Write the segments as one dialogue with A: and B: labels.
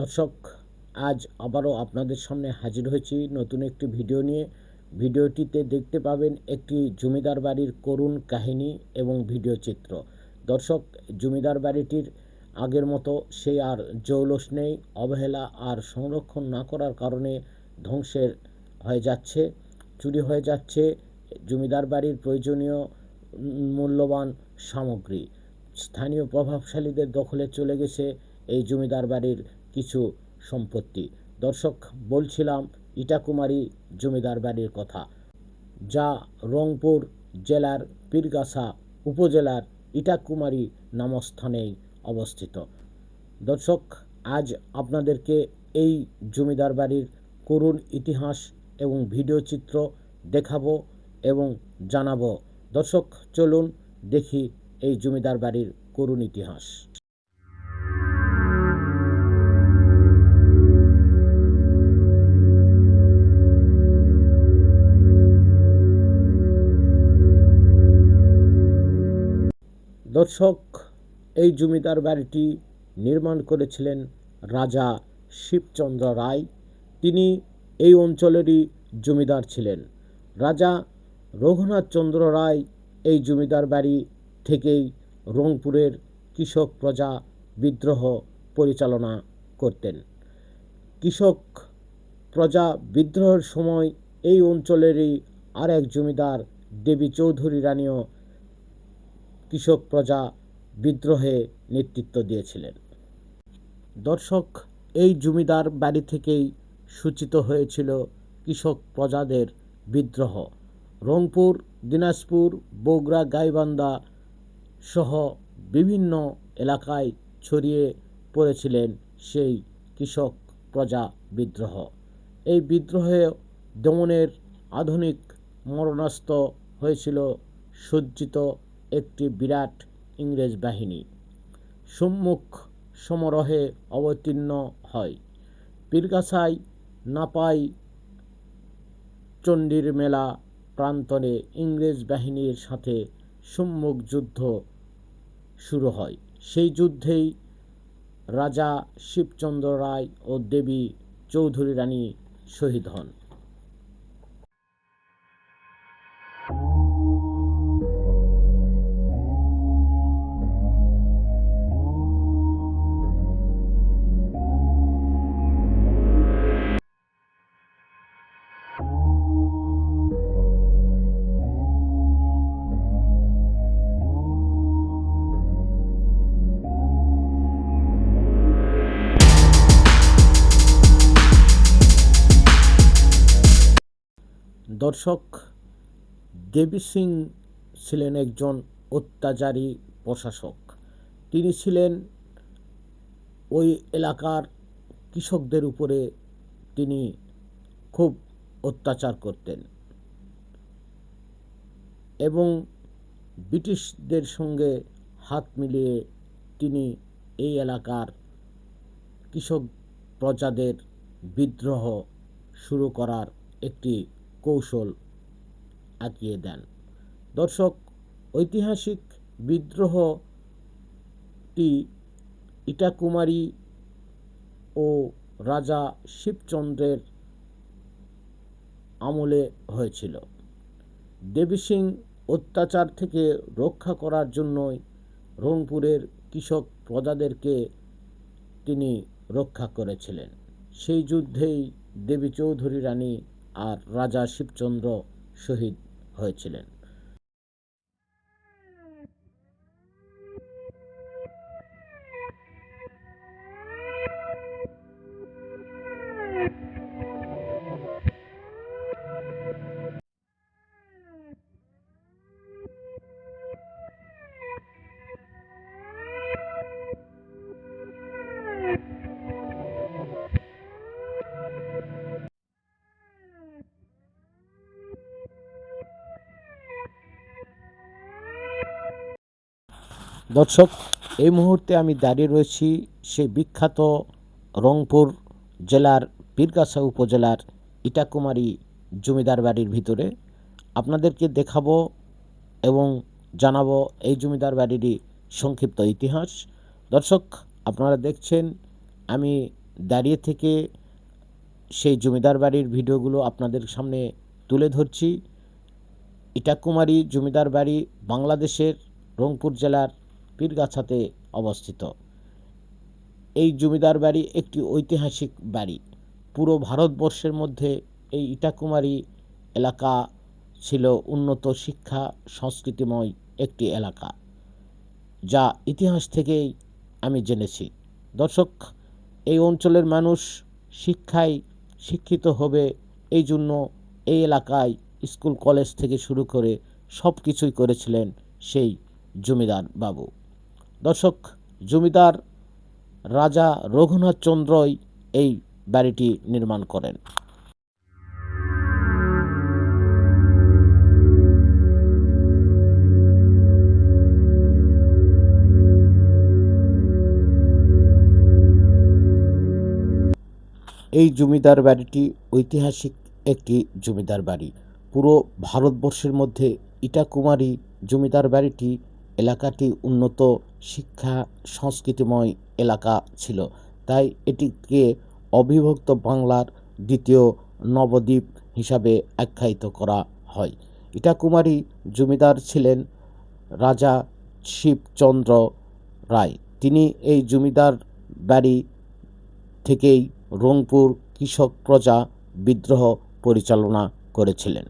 A: দর্শক, আজ আবারও আপনাদের সামনে হাজির হয়েছি নতুন একটি ভিডিও নিয়ে। ভিডিওটিতে দেখতে পাবেন একটি জমিদার বাড়ির করুণ কাহিনী এবং ভিডিও চিত্র। দর্শক, জমিদার বাড়িটির আগের মতো সেই আর জৌলস নেই, অবহেলা আর সংরক্ষণ না করার কারণে ধ্বংসের হয়ে যাচ্ছে, চুরি হয়ে যাচ্ছে জমিদার বাড়ির প্রয়োজনীয় মূল্যবান সামগ্রী। স্থানীয় প্রভাবশালীদের দখলে চলে গেছে এই জমিদার বাড়ির কিছু সম্পত্তি। দর্শক, বলছিলাম, ইটাকুমারী জমিদার বাড়ির কথা। যা রংপুর জেলার পীরগাছা উপজেলার ইটাকুমারী নামস্থানেই অবস্থিত। দর্শক, আজ আপনাদেরকে এই জমিদার বাড়ির করুণ ইতিহাস এবং ভিডিও চিত্র দেখাবো এবং জানাব। দর্শক, চলুন দেখি এই জমিদার বাড়ির করুণ ইতিহাস। দর্শক, এই জমিদার বাড়িটি নির্মাণ করেছিলেন রাজা শিবচন্দ্র রায়। তিনি এই অঞ্চলেরই জমিদার ছিলেন। রাজা রঘুনাথ চন্দ্র রায় এই জমিদার বাড়ি থেকেই রংপুরের কৃষক প্রজা বিদ্রোহ পরিচালনা করতেন। কৃষক প্রজা বিদ্রোহের সময় এই অঞ্চলেরই আর এক জমিদার দেবী চৌধুরী রানীও কৃষক প্রজা বিদ্রোহে নেতৃত্ব দিয়েছিলেন। দর্শক, এই জমিদার বাড়ি থেকেই সূচিত হয়েছিল কৃষক প্রজাদের বিদ্রোহ। রংপুর, দিনাজপুর, বগুড়া, গাইবান্ধা সহ বিভিন্ন এলাকায় ছড়িয়ে পড়েছিলেন সেই কৃষক প্রজা বিদ্রোহ। এই বিদ্রোহে দমনের আধুনিক মরণাস্ত হয়েছিল সজ্জিত একটি বিরাট ইংরেজ বাহিনী। সম্মুখ সমারোহে অবতীর্ণ হয়। পীরগাছায় নাপাই চণ্ডীর মেলা প্রান্তরে ইংরেজ বাহিনীর সাথে সম্মুখ যুদ্ধ শুরু হয়। সেই যুদ্ধেই রাজা শিবচন্দ্র রায় ও দেবী চৌধুরী রানী শহীদ হন। দর্শক দেবী সিং ছিলেন একজন অত্যাচারী প্রশাসক। তিনি ছিলেন ওই এলাকার কৃষকদের উপরে তিনি খুব অত্যাচার করতেন এবং ব্রিটিশদের সঙ্গে হাত মিলিয়ে তিনি এই এলাকার কৃষক প্রজাদের বিদ্রোহ শুরু করার একটি কৌশল আঁকিয়ে দেন। দর্শক, ঐতিহাসিক বিদ্রোহটি ইটাকুমারী ও রাজা শিবচন্দ্রের আমলে হয়েছিল। দেবী সিং অত্যাচার থেকে রক্ষা করার জন্যই রংপুরের কৃষক প্রজাদেরকে তিনি রক্ষা করেছিলেন। সেই যুদ্ধেই দেবী চৌধুরী রানী আর রাজা শিবচন্দ্র শহীদ হয়েছিলেন। দর্শক, এই মুহূর্তে আমি দাঁড়িয়ে রয়েছি সেই বিখ্যাত রংপুর জেলার পীরগাছা উপজেলার ইটাকুমারী জমিদার বাড়ির ভিতরে। আপনাদেরকে দেখাবো এবং জানাব এই জমিদার বাড়িরই সংক্ষিপ্ত ইতিহাস। দর্শক, আপনারা দেখছেন, আমি দাঁড়িয়ে থেকে সেই জমিদার বাড়ির ভিডিওগুলো আপনাদের সামনে তুলে ধরছি। ইটাকুমারী জমিদার বাড়ি বাংলাদেশের রংপুর জেলার পীরগাছাতে অবস্থিত। এই জমিদার বাড়ি একটি ঐতিহাসিক বাড়ি। পুরো ভারতবর্ষের মধ্যে এই ইটাকুমারী এলাকা ছিল উন্নত শিক্ষা, সংস্কৃতিময় একটি এলাকা, যা ইতিহাস থেকেই আমি জেনেছি। দর্শক, এই অঞ্চলের মানুষ শিক্ষায় শিক্ষিত হবে এই জন্য এই এলাকায় স্কুল, কলেজ থেকে শুরু করে সব কিছুই করেছিলেন সেই জমিদার বাবু। দর্শক, জমিদার রাজা রঘুনাথ চন্দ্রই এই বাড়িটি নির্মাণ করেন। এই জমিদার বাড়িটি ঐতিহাসিক একটি জমিদার বাড়ি। পুরো ভারতবর্ষের মধ্যে ইটাকুমারী জমিদার বাড়িটি এলাকাটি উন্নত শিক্ষা সংস্কৃতিময় এলাকা ছিল। তাই এটিকে অবিভক্ত বাংলার দ্বিতীয় নবদ্বীপ হিসাবে আখ্যায়িত করা হয়। ইটাকুমারী জমিদার ছিলেন রাজা শিবচন্দ্র রায়। তিনি এই জমিদার বাড়ি থেকেই রংপুর কৃষক প্রজা বিদ্রোহ পরিচালনা করেছিলেন।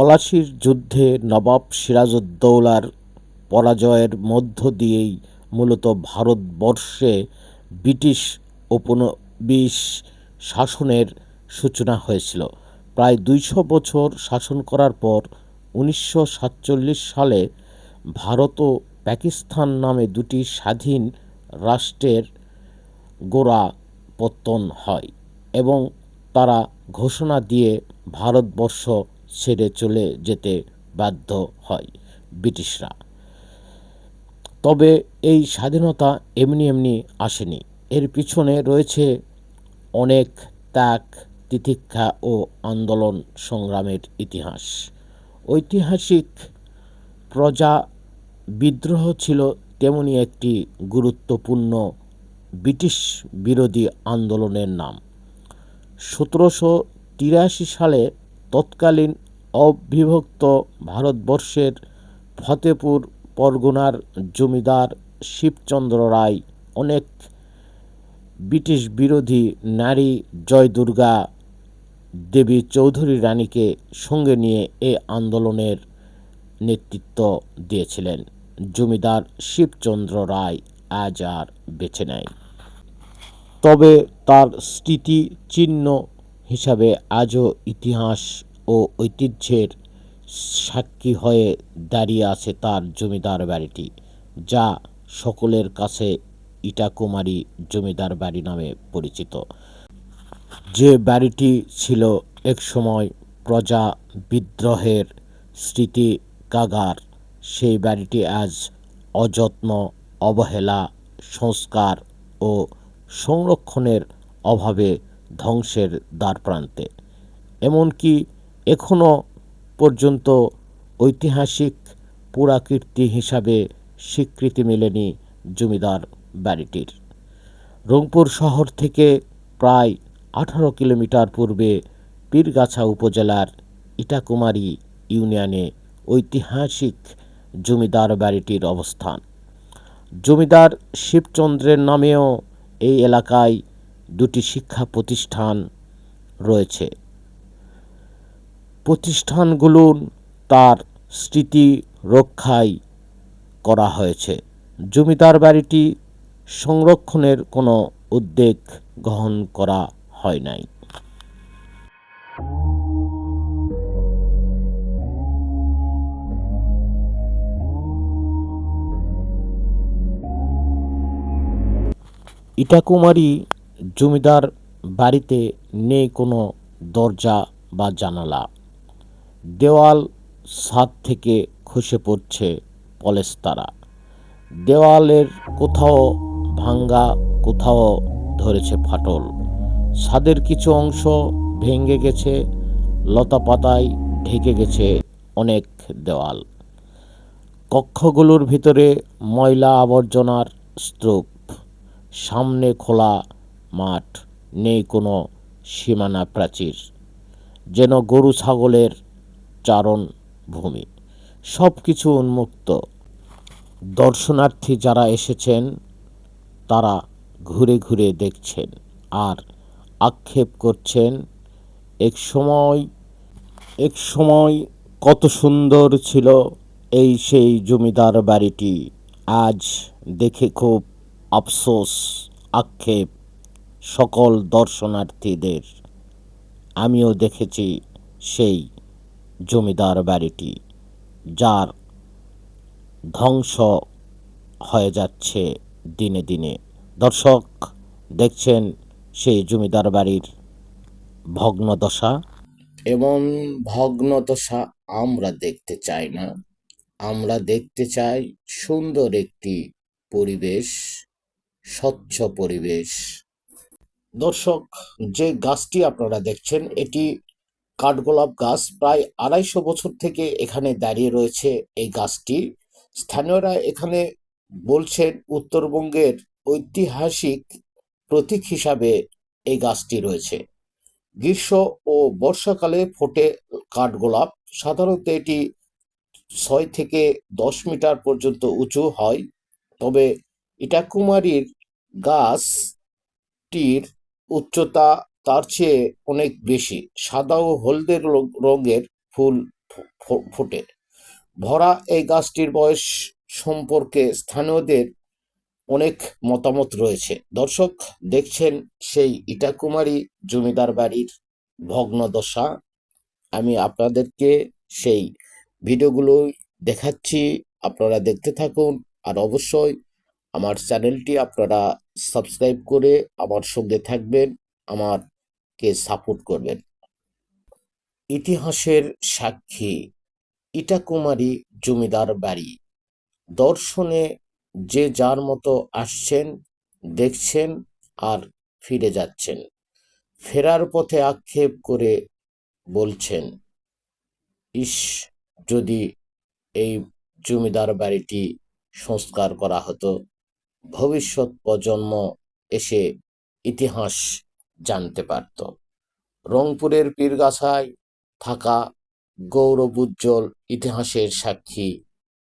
A: পলাশির যুদ্ধে নবাব সিরাজউদ্দৌলার পরাজয়ের মধ্য দিয়েই মূলত ভারতবর্ষে ব্রিটিশ উপনিবেশ শাসনের সূচনা হয়েছিল। প্রায় দুইশো বছর শাসন করার পর উনিশশো সাতচল্লিশ সালে ভারত ও পাকিস্তান নামে দুটি স্বাধীন রাষ্ট্রের গোড়া পত্তন হয় এবং তারা ঘোষণা দিয়ে ভারতবর্ষ ছেড়ে চলে যেতে বাধ্য হয় ব্রিটিশরা। তবে এই স্বাধীনতা এমনি এমনি আসেনি। এর পিছনে রয়েছে অনেক ত্যাগ, তিতিক্ষা ও আন্দোলন সংগ্রামের ইতিহাস। ঐতিহাসিক প্রজা বিদ্রোহ ছিল তেমনি একটি গুরুত্বপূর্ণ ব্রিটিশ বিরোধী আন্দোলনের নাম। সতেরোশো তিরাশি সালে তৎকালীন অবিভক্ত ভারতবর্ষের ফতেপুর পরগনার জমিদার শিবচন্দ্র রায়, অনেক ব্রিটিশ বিরোধী নারী জয় দুর্গা দেবী চৌধুরী রানীকে সঙ্গে নিয়ে এ আন্দোলনের নেতৃত্ব দিয়েছিলেন। জমিদার শিবচন্দ্র রায় আজ আর বেছে নেয় তবে তার স্মৃতি চিহ্ন হিসাবে আজও ইতিহাস ও ঐতিহ্যের সাক্ষী হয়ে দাঁড়িয়ে আছে তার জমিদার বাড়িটি, যা সকলের কাছে ইটাকুমারী জমিদার বাড়ি নামে পরিচিত। যে বাড়িটি ছিল একসময় প্রজা বিদ্রোহের স্মৃতি কাগার, সেই বাড়িটি আজ অযত্ন, অবহেলা, সংস্কার ও সংরক্ষণের অভাবে ধ্বংসের দ্বারপ্রান্তে এমনকি এখনও পর্যন্ত ঐতিহাসিক পুরাকীর্তি হিসাবে স্বীকৃতি মেলেনি জমিদার বাড়িটির। রংপুর শহর থেকে প্রায় আঠারো কিলোমিটার পূর্বে পীরগাছা উপজেলার ইটাকুমারী ইউনিয়নে ঐতিহাসিক জমিদার বাড়িটির অবস্থান। জমিদার শিবচন্দ্রের নামেও এই এলাকায় দুটি শিক্ষা প্রতিষ্ঠান রয়েছে। প্রতিষ্ঠানগুলো তার স্মৃতি রক্ষায় করা হয়েছে। জমিদার বাড়িটি সংরক্ষণের কোনো উদ্যোগ গ্রহণ করা হয় নাই। ইটাকুমারী জমিদার বাড়িতে নেই কোনো দরজা বা জানালা। দেওয়াল ছাদ থেকে খসে পড়ছে পলেস্তারা। দেওয়ালের কোথাও ভাঙ্গা, কোথাও ধরেছে ফাটল। ছাদের কিছু অংশ ভেঙে গেছে, লতাপাতায় ঢেকে গেছে অনেক দেওয়াল। কক্ষগুলোর ভিতরে ময়লা আবর্জনার স্তূপ। সামনে খোলা মাঠ নেই কোনো সীমানা প্রাচীর, যেন গরু ছাগলের চারণ ভূমি। সব কিছু উন্মুক্ত। দর্শনার্থী যারা এসেছেন, তারা ঘুরে ঘুরে দেখছেন আর আক্ষেপ করছেন, এক সময় এক সময় কত সুন্দর ছিল এই সেই জমিদার বাড়িটি। আজ দেখে খুব আফসোস, আক্ষেপ সকল দর্শনার্থীদের। আমিও দেখেছি সেই জমিদার বাড়িটি, যার ধ্বংস হয়ে যাচ্ছে দিনে দিনে। দর্শক, দেখছেন সেই জমিদার বাড়ির ভগ্নদশা? এবং ভগ্নদশা আমরা দেখতে চাই না। আমরা দেখতে চাই সুন্দর একটি পরিবেশ, স্বচ্ছ পরিবেশ। দর্শক, যে গাছটি আপনারা দেখছেন, এটি কাঠগোলাপ গাছ। প্রায় আড়াইশো বছর থেকে এখানে দাঁড়িয়ে রয়েছে এই গাছটি। স্থানীয়রা এখানে বলছেন, উত্তরবঙ্গের ঐতিহাসিক প্রতীক হিসাবে এই গাছটি রয়েছে। গ্রীষ্ম ও বর্ষাকালে ফোটে কাঠগোলাপ। সাধারণত এটি ছয় থেকে দশ মিটার পর্যন্ত উঁচু হয়। তবে ইটাকুমারীর গাছটির উচ্চতা তার চেয়ে অনেক বেশি। সাদা ও হলদে রঙের ফুল ফোটে। ভরা এই গাছটির বয়স সম্পর্কে স্থানীয়দের অনেক মতামত রয়েছে। দর্শক, দেখছেন সেই ইটাকুমারী জমিদার বাড়ির ভগ্নদশা। আমি আপনাদেরকে সেই ভিডিওগুলো দেখাচ্ছি। আপনারা দেখতে থাকুন আর অবশ্যই আমার চ্যানেলটি আপনারা সাবস্ক্রাইব করে আমার সঙ্গে থাকবেন, আমারকে সাপোর্ট করবেন। ইতিহাসের সাক্ষী, ইটাকুমারী জমিদার বাড়ি। দর্শনে যে যার মতো আসছেন, দেখছেন আর ফিরে যাচ্ছেন। ফেরার পথে আক্ষেপ করে বলছেন, ইস, যদি এই জমিদার বাড়িটি সংস্কার করা হতো ভবিষ্যৎ প্রজন্ম এসে ইতিহাস জানতে পারত। রংপুরের পীরগাছায় থাকা গৌরবোজ্জ্বল ইতিহাসের সাক্ষী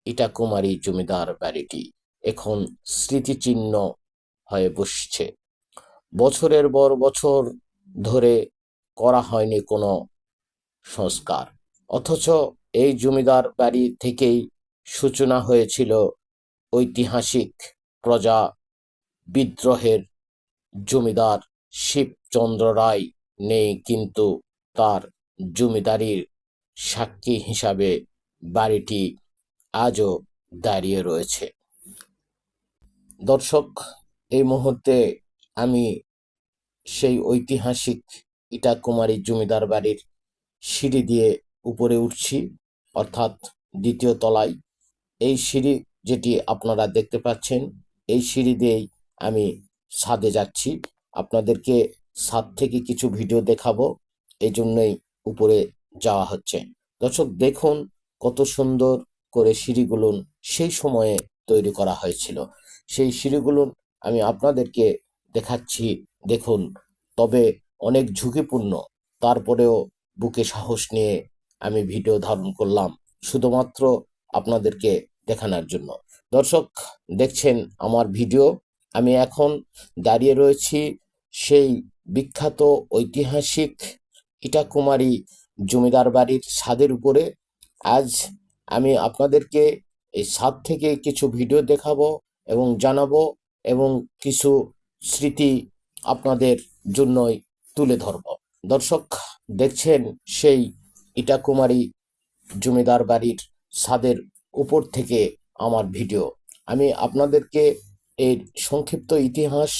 A: ইটাকুমারী জমিদার বাড়িটি এখন স্মৃতিচিহ্ন হয়ে বসছে। বছরের পর বছর ধরে করা হয়নি কোনো সংস্কার, অথচ এই জমিদার বাড়ি থেকেই সূচনা হয়েছিল ঐতিহাসিক প্রজা বিদ্রোহের জমিদার শিবচন্দ্র রায় নেই কিন্তু তার জমিদারির সাক্ষী হিসাবে বাড়িটি আজও দাঁড়িয়ে রয়েছে। দর্শক, এই মুহূর্তে আমি সেই ঐতিহাসিক ইটাকুমারী জমিদার বাড়ির সিঁড়ি দিয়ে উপরে উঠছি, অর্থাৎ দ্বিতীয় তলায়। এই সিঁড়ি যেটি আপনারা দেখতে পাচ্ছেন এই সিঁড়ি দিয়েই আমি ছাদে যাচ্ছি। আপনাদেরকে ছাদ থেকে কিছু ভিডিও দেখাবো, এই জন্যই উপরে যাওয়া হচ্ছে। দর্শক, দেখুন কত সুন্দর করে সিঁড়িগুলো সেই সময়ে তৈরি করা হয়েছিল। সেই সিঁড়িগুলো আমি আপনাদেরকে দেখাচ্ছি, দেখুন। তবে অনেক ঝুঁকিপূর্ণ, তারপরেও বুকে সাহস নিয়ে আমি ভিডিও ধারণ করলাম, শুধুমাত্র আপনাদেরকে দেখানোর জন্য। দর্শক, দেখছেন আমার ভিডিও। আমি এখন দাঁড়িয়ে রয়েছি সেই বিখ্যাত ঐতিহাসিক ইটাকুমারী জমিদার বাড়ির ছাদের উপরে। আজ আমি আপনাদেরকে এই ছাদ থেকে কিছু ভিডিও দেখাবো এবং জানাব এবং কিছু স্মৃতি আপনাদের জন্যই তুলে ধরব। দর্শক, দেখছেন সেই ইটাকুমারী জমিদার বাড়ির ছাদের উপর থেকে আমার ভিডিও। আমি আপনাদেরকে এর সংক্ষিপ্ত ইতিহাস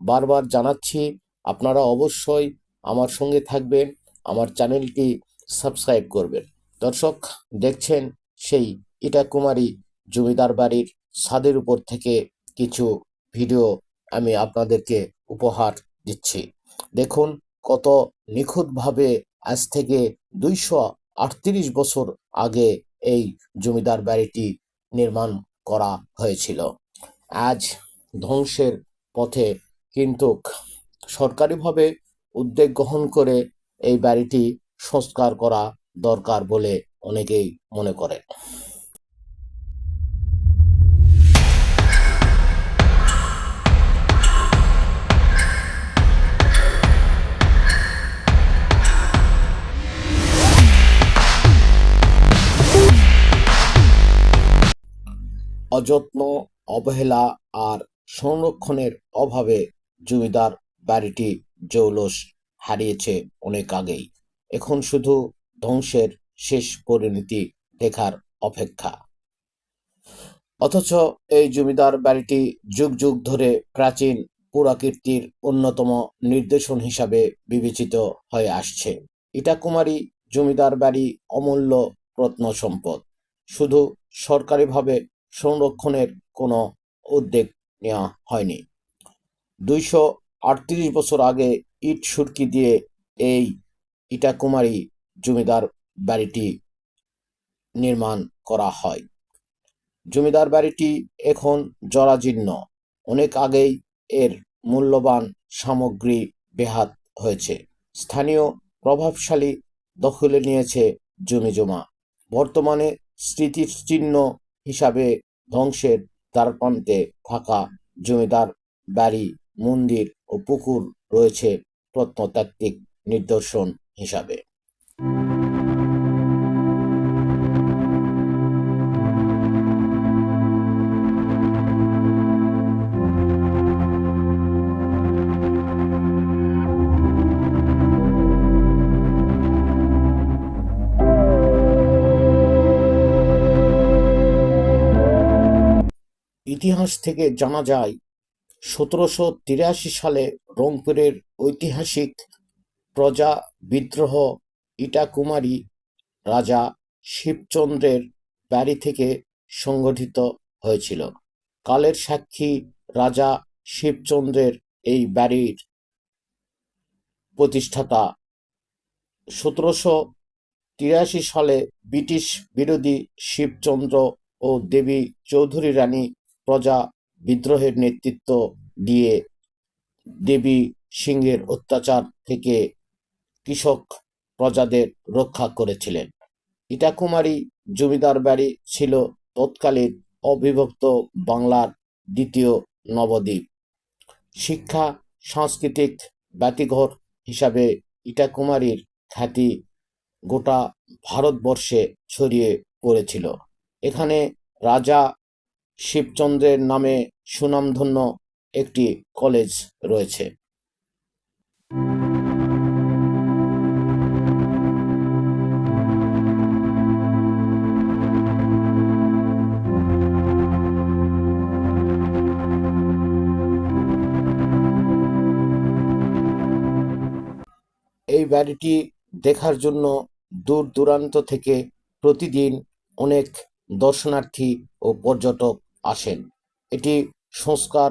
A: বারবার জানাচ্ছি। আপনারা অবশ্যই আমার সঙ্গে থাকবেন, আমার চ্যানেলটি সাবস্ক্রাইব করবেন। দর্শক, দেখছেন সেই ইটাকুমারী জমিদার বাড়ির ছাদের উপর থেকে কিছু ভিডিও আমি আপনাদেরকে উপহার দিচ্ছি। দেখুন কত নিখুঁতভাবে আজ থেকে দুইশো আটত্রিশ বছর আগে এই জমিদার বাড়িটি নির্মাণ করা হয়েছিল। আজ ধ্বংসের পথে কিন্তু সরকারিভাবে উদ্যোগ গ্রহণ করে এই বাড়িটি সংস্কার করা দরকার বলে অনেকেই মনে করেন। অযত্ন, অবহেলা আর সংরক্ষণের অভাবে জমিদার বাড়িটি জৌলস হারিয়েছে অনেক আগেই। এখন শুধু ধ্বংসের শেষ পরিণতি দেখার অপেক্ষা। অথচ এই জমিদার বাড়িটি যুগ যুগ ধরে প্রাচীন পুরাকীর্তির অন্যতম নির্দেশন হিসাবে বিবেচিত হয়ে আসছে। ইটাকুমারী জমিদার বাড়ি অমূল্য প্রত্ন সম্পদ শুধু সরকারিভাবে সংরক্ষণের কোনো উদ্যোগ নেওয়া হয়নি। দুইশো আটত্রিশ বছর আগে ইট সুরকি দিয়ে এই ইটাকুমারী জমিদার বাড়িটি নির্মাণ করা হয়। জমিদার বাড়িটি এখন জরাজীর্ণ। অনেক আগেই এর মূল্যবান সামগ্রী বেহাত হয়েছে। স্থানীয় প্রভাবশালী দখলে নিয়েছে জমি জমা। বর্তমানে স্মৃতির চিহ্ন হিসাবে ধ্বংসের দ্বারপ্রান্তে থাকা জমিদার বাড়ি মন্দির ও পুকুর রয়েছে প্রত্নতাত্ত্বিক নিদর্শন হিসাবে। ইতিহাস থেকে জানা যায়, সতেরোশো তিরাশি সালে রংপুরের ঐতিহাসিক প্রজা বিদ্রোহ ইটাকুমারী রাজা শিবচন্দ্রের বাড়ি থেকে সংগঠিত হয়েছিল। কালের সাক্ষী রাজা শিবচন্দ্রের এই বাড়ির প্রতিষ্ঠাতা। সতেরোশো তিরাশি সালে ব্রিটিশ বিরোধী শিবচন্দ্র ও দেবী চৌধুরী রানী প্রজা বিদ্রোহের নেতৃত্ব দিয়ে দেবী সিংহের অত্যাচার থেকে কৃষক প্রজাদের রক্ষা করেছিলেন। ইটাকুমারী জমিদার বাড়ি ছিল তৎকালীন অবিভক্ত বাংলার দ্বিতীয় নবদ্বীপ। শিক্ষা, সাংস্কৃতিক বাতিঘর হিসাবে ইটাকুমারীর খ্যাতি গোটা ভারতবর্ষে ছড়িয়ে পড়েছিল। এখানে রাজা শিবচন্দ্রের নামে সুনামধন্য একটি কলেজ রয়েছে। এই বাড়িটি দেখার জন্য দূর দূরান্ত থেকে প্রতিদিন অনেক দর্শনার্থী ও পর্যটক আসেন। এটি সংস্কার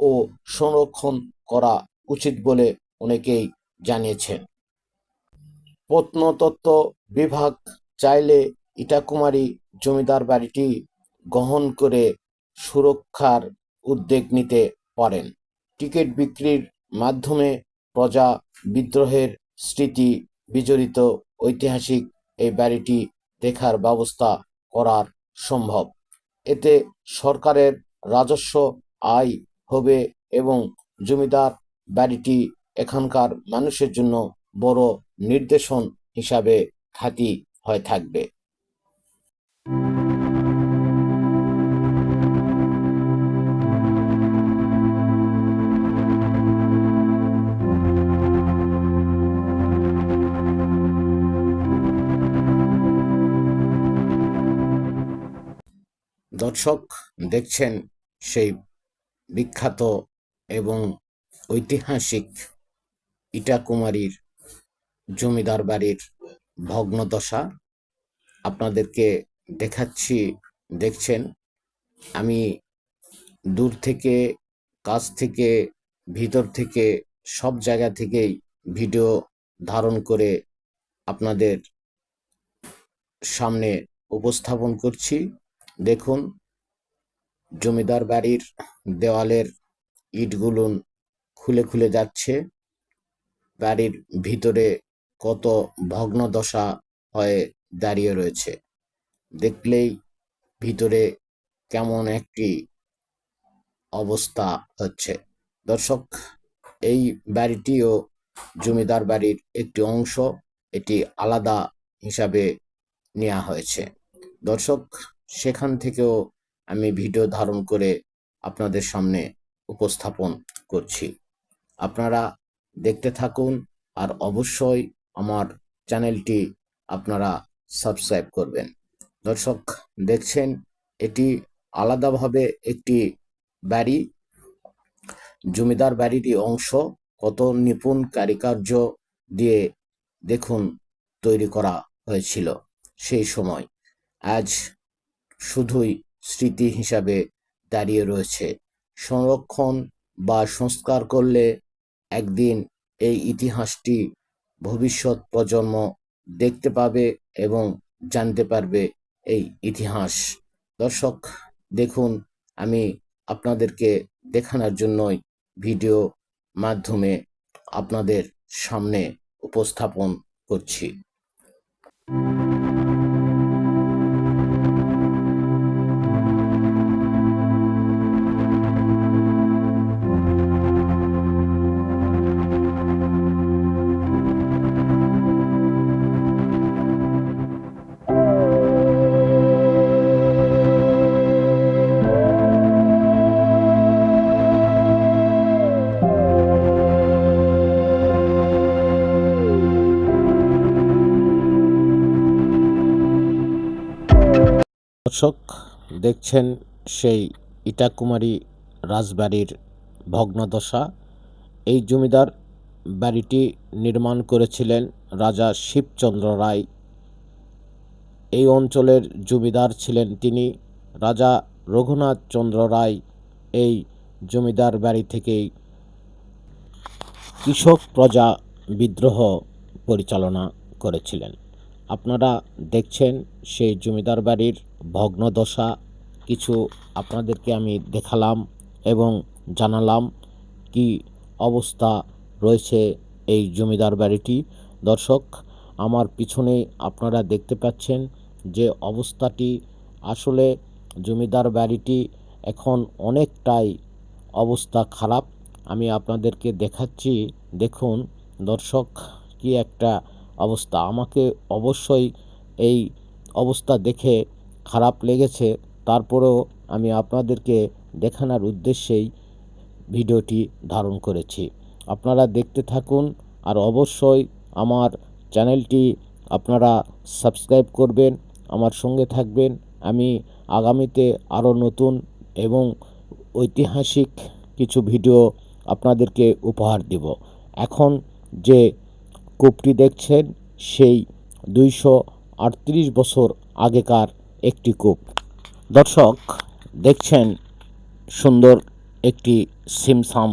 A: ও সংরক্ষণ করা উচিত বলে অনেকেই জানিয়েছেন। প্রত্নতত্ত্ব বিভাগ চাইলে ইটাকুমারী জমিদার বাড়িটি গ্রহণ করে সুরক্ষার উদ্যোগ নিতে পারেন। টিকিট বিক্রির মাধ্যমে প্রজা বিদ্রোহের স্মৃতি বিজড়িত ঐতিহাসিক এই বাড়িটি দেখার ব্যবস্থা করার সম্ভব। এতে সরকারের রাজস্ব আয় হবে এবং জমিদার বাড়িটি এখানকার মানুষের জন্য বড় নির্দেশন হিসাবে খ্যাতি হয়ে থাকবে। দর্শক দেখছেন সেই বিখ্যাত এবং ঐতিহাসিক ইটাকুমারীর জমিদার বাড়ির ভগ্নদশা আপনাদেরকে দেখাচ্ছি, দেখছেন। আমি দূর থেকে, কাছ থেকে, ভিতর থেকে, সব জায়গা থেকেই ভিডিও ধারণ করে আপনাদের সামনে উপস্থাপন করছি। দেখুন জমিদার বাড়ির দেওয়ালের ইটগুলো খুলে খুলে যাচ্ছে। বাড়ির ভিতরে কত ভগ্ন দশা হয়ে দাঁড়িয়ে রয়েছে। দেখলেই ভিতরে কেমন একটি অবস্থা হচ্ছে। দর্শক, এই বাড়িটিও জমিদার বাড়ির একটি অংশ, এটি আলাদা হিসাবে নেওয়া হয়েছে। দর্শক, সেখান থেকেও আমি ভিডিও ধারণ করে আপনাদের সামনে উপস্থাপন করছি। আপনারা দেখতে থাকুন আর অবশ্যই আমার চ্যানেলটি আপনারা সাবস্ক্রাইব করবেন। দর্শক, দেখছেন, এটি আলাদাভাবে একটি বাড়ি। জমিদার বাড়িরই অংশ। কত নিপুণ কারিকার্য দিয়ে দেখুন তৈরি করা হয়েছিল সেই সময়। আজ শুধুই স্মৃতি হিসাবে দাঁড়িয়ে রয়েছে। সংরক্ষণ বা সংস্কার করলে একদিন এই ইতিহাসটি ভবিষ্যৎ প্রজন্ম দেখতে পাবে এবং জানতে পারবে এই ইতিহাস। দর্শক, দেখুন, আমি আপনাদেরকে দেখানোর জন্যই ভিডিও মাধ্যমে আপনাদের সামনে উপস্থাপন করছি। দর্শক, দেখছেন সেই ইটাকুমারী রাজবাড়ির ভগ্নদশা। এই জমিদার বাড়িটি নির্মাণ করেছিলেন রাজা শিবচন্দ্র রায়। এই অঞ্চলের জমিদার ছিলেন তিনি, রাজা রঘুনাথ চন্দ্র রায়। এই জমিদার বাড়ি থেকেই কৃষক প্রজা বিদ্রোহ পরিচালনা করেছিলেন। আপনারা দেখছেন সেই জমিদার বাড়ির ভগ্নদশা কিছু আপনাদেরকে আমি দেখালাম এবং জানালাম কি অবস্থা রয়েছে এই জমিদার বাড়িটি। দর্শক, আমার পিছনে আপনারা দেখতে পাচ্ছেন যে অবস্থাটি আসলে জমিদার বাড়িটি এখন অনেকটাই অবস্থা খারাপ। আমি আপনাদেরকে দেখাচ্ছি, দেখুন, দর্শক, কি একটা অবস্থা। আমাকে অবশ্যই এই অবস্থা দেখে খারাপ লেগেছে, তারপরেও আমি আপনাদেরকে দেখানোর উদ্দেশ্যেই ভিডিওটি ধারণ করেছি। আপনারা দেখতে থাকুন আর অবশ্যই আমার চ্যানেলটি আপনারা সাবস্ক্রাইব করবেন, আমার সঙ্গে থাকবেন। আমি আগামীতে আরও নতুন এবং ঐতিহাসিক কিছু ভিডিও আপনাদেরকে উপহার দেব। এখন যে কূপটি দেখছেন, সেই দুইশো আটত্রিশ বছর আগেকার একটি কূপ। দর্শক, দেখছেন সুন্দর একটি সিমসাম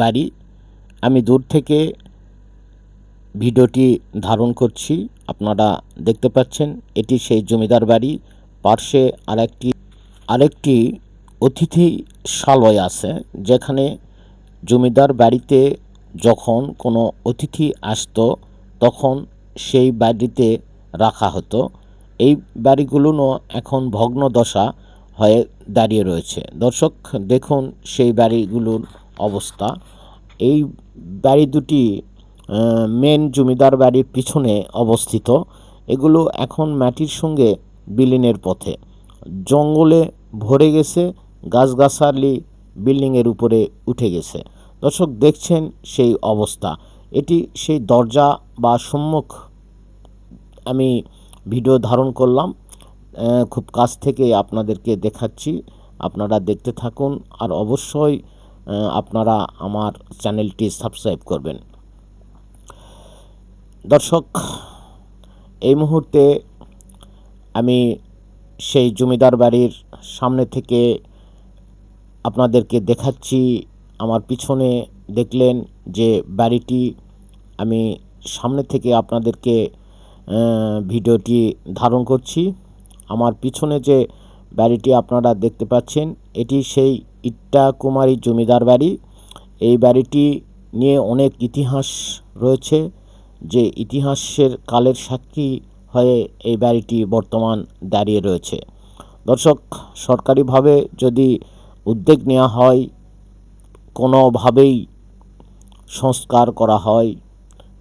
A: বাড়ি। আমি দূর থেকে ভিডিওটি ধারণ করছি। আপনারা দেখতে পাচ্ছেন, এটি সেই জমিদার বাড়ি। পার্শ্বে আরেকটি আরেকটি অতিথিশালয় আছে, যেখানে জমিদার বাড়িতে যখন কোনো অতিথি আসতো, তখন সেই বাড়িতে রাখা হতো। এই বাড়িগুলোও এখন ভগ্নদশা হয়ে দাঁড়িয়ে রয়েছে। দর্শক, দেখুন সেই বাড়িগুলোর অবস্থা। এই বাড়ি দুটি মেন জমিদার বাড়ির পিছনে অবস্থিত। এগুলো এখন মাটির সঙ্গে বিলীনের পথে। জঙ্গলে ভরে গেছে, গাছগাছালি বিল্ডিংয়ের উপরে উঠে গেছে। দর্শক, দেখছেন সেই অবস্থা। এটি সেই দরজা বা সম্মুখ, আমি ভিডিও ধারণ করলাম। খুব কাছ থেকে আপনাদেরকে দেখাচ্ছি। আপনারা দেখতে থাকুন আর অবশ্যই আপনারা আমার চ্যানেলটি সাবস্ক্রাইব করবেন। দর্শক, এই মুহূর্তে আমি সেই জমিদার বাড়ির সামনে থেকে আপনাদেরকে দেখাচ্ছি। আমার পিছনে দেখলেন যে বাড়িটি আমি সামনে থেকে আপনাদেরকে ভিডিওটি ধারণ করছি। আমার পিছনে যে বাড়িটি আপনারা দেখতে পাচ্ছেন, এটি সেই ইট্টা কুমারী জমিদার বাড়ি। এই বাড়িটি নিয়ে অনেক ইতিহাস রয়েছে, যে ইতিহাসের কালের সাক্ষী হয়ে এই বাড়িটি বর্তমান দাঁড়িয়ে রয়েছে। দর্শক, সরকারিভাবে যদি উদ্যোগ নেওয়া হয়, কোনোভাবেই সংস্কার করা হয়,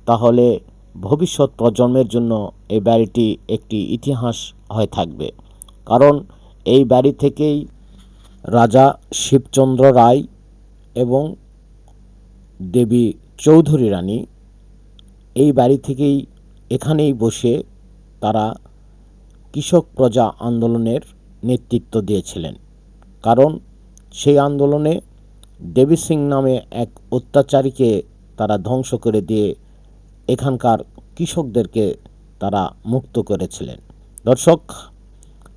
A: তাহলে ভবিষ্যৎ প্রজন্মের জন্য এই বাড়িটি একটি ইতিহাস হয়ে থাকবে। কারণ এই বাড়ি থেকেই রাজা শিবচন্দ্র রায় এবং দেবী চৌধুরী রানী এই বাড়ি থেকেই এখানেই বসে তারা কৃষক প্রজা আন্দোলনের নেতৃত্ব দিয়েছিলেন। কারণ সেই আন্দোলনে দেবী সিং নামে এক অত্যাচারীকে তারা ধ্বংস করে দিয়ে এখানকার কৃষকদেরকে তারা মুক্ত করেছিলেন। দর্শক,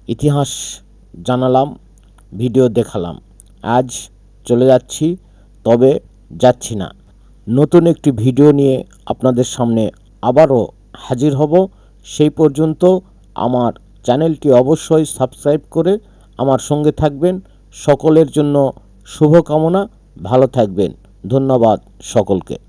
A: ইতিহাস জানালাম, ভিডিও দেখালাম। আজ চলে যাচ্ছি, তবে যাচ্ছি না। নতুন একটি ভিডিও নিয়ে আপনাদের সামনে আবারও হাজির হব। সেই পর্যন্ত আমার চ্যানেলটি অবশ্যই সাবস্ক্রাইব করে আমার সঙ্গে থাকবেন। সকলের জন্য শুভকামনা। ভালো থাকবেন। ধন্যবাদ সকলকে।